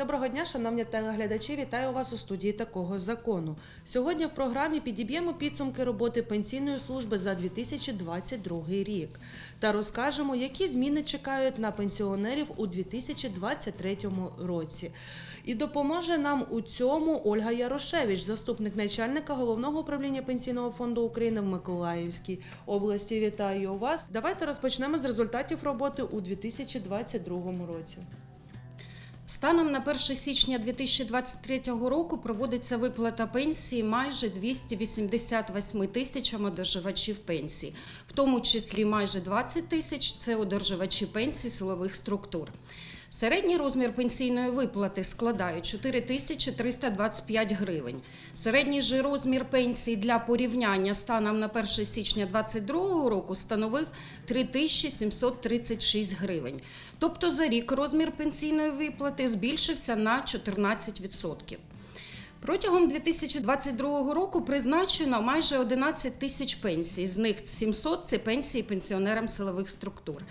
Доброго дня, шановні телеглядачі. Вітаю вас у студії такого закону. Сьогодні в програмі підіб'ємо підсумки роботи пенсійної служби за 2022 рік та розкажемо, які зміни чекають на пенсіонерів у 2023 році. І допоможе нам у цьому Ольга Ярошевич, заступник начальника головного управління пенсійного фонду України в Миколаївській області. Вітаю вас. Давайте розпочнемо з результатів роботи у 2022 році. Станом на 1 січня 2023 року проводиться виплата пенсії майже 288 тисячам одержувачів пенсії, в тому числі майже 20 тисяч це одержувачі пенсій силових структур. Середній розмір пенсійної виплати складає 4325 гривень. Середній же розмір пенсії для порівняння станом на 1 січня 2022 року становив 3736 гривень. Тобто за рік розмір пенсійної виплати збільшився на 14%. Протягом 2022 року призначено майже 11 тисяч пенсій, з них 700 – це пенсії пенсіонерам силових структур.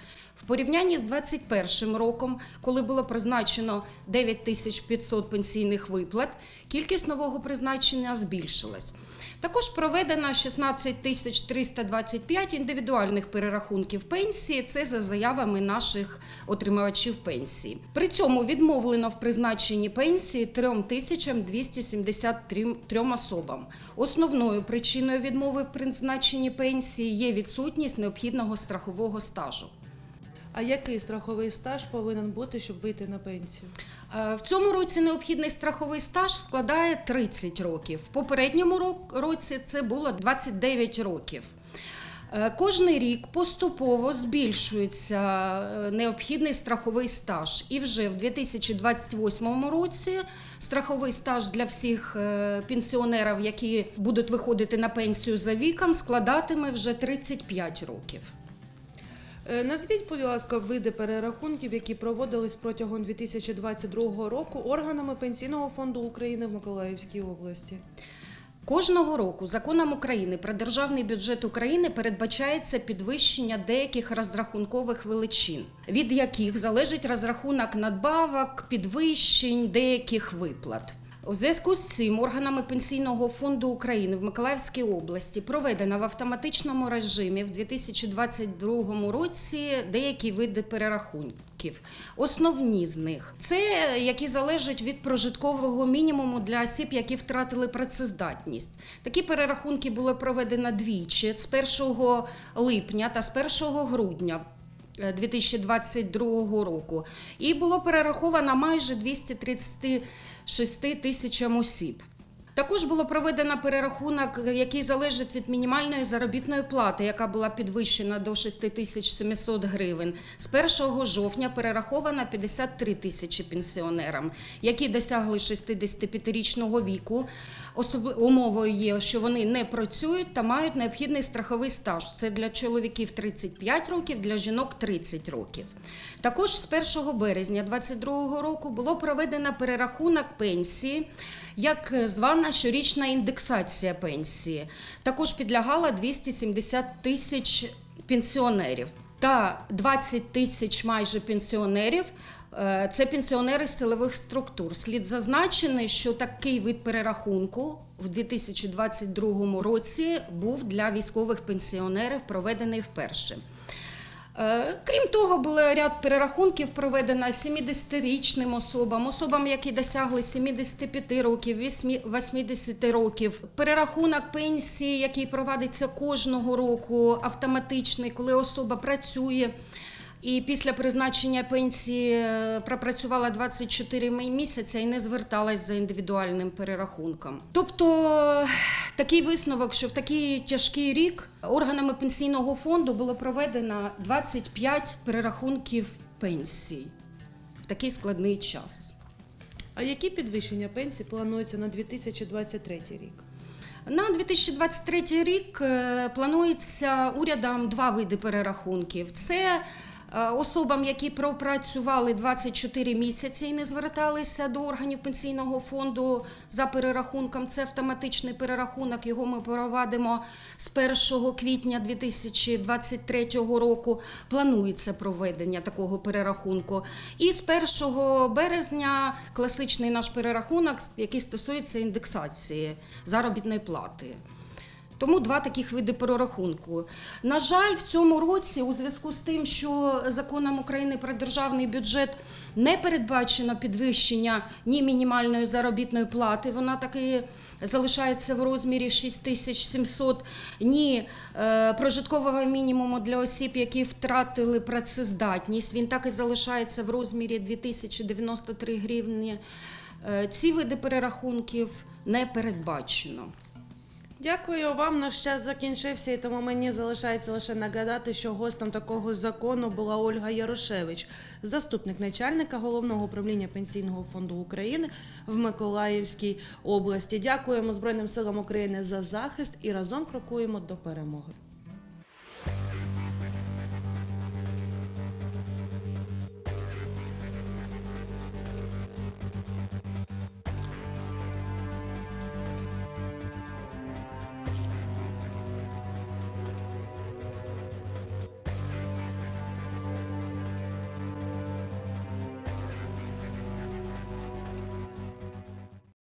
Порівнянні з 2021 роком, коли було призначено 9 тисяч 500 пенсійних виплат, кількість нового призначення збільшилась. Також проведено 16 тисяч 325 індивідуальних перерахунків пенсії. Це за заявами наших отримувачів пенсії. При цьому відмовлено в призначенні пенсії 3 тисячам 273 особам. Основною причиною відмови в призначенні пенсії є відсутність необхідного страхового стажу. А який страховий стаж повинен бути, щоб вийти на пенсію? Е, В цьому році необхідний страховий стаж складає 30 років. В попередньому році це було 29 років. Е, Кожний рік поступово збільшується е, необхідний страховий стаж. І вже в 2028 році страховий стаж для всіх пенсіонерів, які будуть виходити на пенсію за віком, складатиме вже 35 років. Е, Назвіть, будь ласка, види перерахунків, які проводились протягом 2022 року органами Пенсійного фонду України в Миколаївській області. Кожного року законом України про державний бюджет України передбачається підвищення деяких розрахункових величин, від яких залежить розрахунок надбавок, підвищень деяких виплат. У зв'язку з цим органами Пенсійного фонду України в Миколаївській області проведено в автоматичному режимі в 2022 році деякі види перерахунків. Основні з них це які залежать від прожиткового мінімуму для осіб, які втратили працездатність. Такі перерахунки були проведені двічі з 1 липня та з 1 грудня. 2022 року і було перераховано майже 236 тисячам осіб. Також було проведено перерахунок, який залежить від мінімальної заробітної плати, яка була підвищена до 6700 гривень. З 1 жовтня перераховано 53 тисячі пенсіонерам, які досягли 65-річного віку. Умовою є, що вони не працюють та мають необхідний страховий стаж. Це для чоловіків 35 років, для жінок 30 років. Також з 1 березня 2022 року було проведено перерахунок пенсії як звана щорічна індексація пенсії. Також підлягала 270 тисяч пенсіонерів та 20 тисяч майже пенсіонерів. е, Це пенсіонери з силових структур. Слід зазначений, що такий вид перерахунку в 2022 році був для військових пенсіонерів проведений вперше. Е, Крім того, було ряд перерахунків проведено 70-річним особам, особам, які досягли 75 років, 80 років. Перерахунок пенсії, який проводиться кожного року, автоматичний, коли особа працює. І після призначення пенсії е, пропрацювала 24 мі- місяця і не зверталась за індивідуальним перерахунком. Тобто е, такий висновок, що в такий тяжкий рік органами пенсійного фонду було проведено 25 перерахунків пенсій в такий складний час. А які підвищення пенсій плануються на 2023 рік? На 2023 рік е, планується урядом два види перерахунків: це Особам, які пропрацювали 24 місяці і не зверталися до органів пенсійного фонду за перерахунком, це автоматичний перерахунок. Його ми провадимо з 1 квітня 2023 року. Планується проведення такого перерахунку. І з 1 березня класичний наш перерахунок, який стосується індексації заробітної плати. Тому два таких види перерахунку. На жаль, в цьому році, у зв'язку з тим, що законом України про державний бюджет не передбачено підвищення ні мінімальної заробітної плати, вона таки залишається в розмірі 6700, ні е, прожиткового мінімуму для осіб, які втратили працездатність. Він так і залишається в розмірі 2093 гривні. Е, ці види перерахунків не передбачено. Дякую вам. Наш час закінчився, і тому мені залишається лише нагадати, що гостем такого закону була Ольга Ярошевич, заступник начальника головного управління пенсійного фонду України в Миколаївській області. Дякуємо Збройним силам України за захист і разом крокуємо до перемоги.